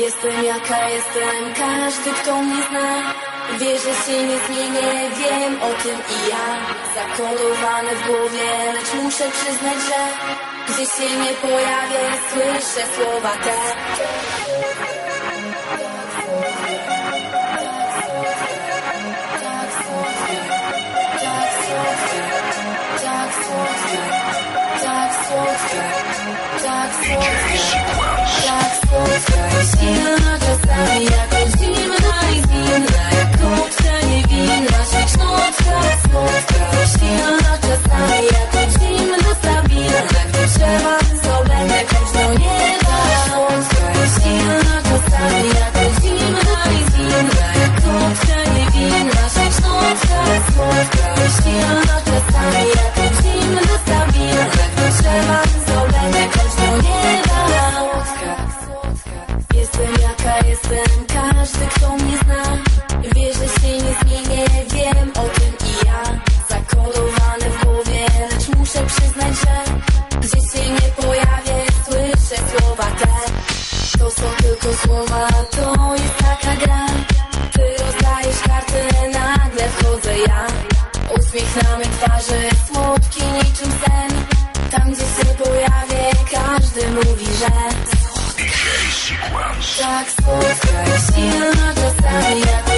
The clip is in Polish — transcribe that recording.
Jestem jaka jestem, każdy kto mnie zna Wie, że się nie zmienię, wiem o tym i ja Zakodowane w głowie, lecz muszę przyznać, że Gdzie się nie pojawię, słyszę słowa te Tak słodkie, tak słodkie, tak słodkie, tak Jestem jaka jestem, każdy kto mnie zna. Wie, że się nie zmienię, wiem o tym i ja. Zakodowane w głowie, lecz muszę przyznać, że Gdzie się nie pojawię, słyszę słowa te. To są tylko słowa, to jest taka gra. Ty rozdajesz karty, nagle wchodzę ja. Uśmiech na twarzy, słodki niczym sen. Tam gdzie się pojawię, każdy mówi, że Шаг сквозь красиво, но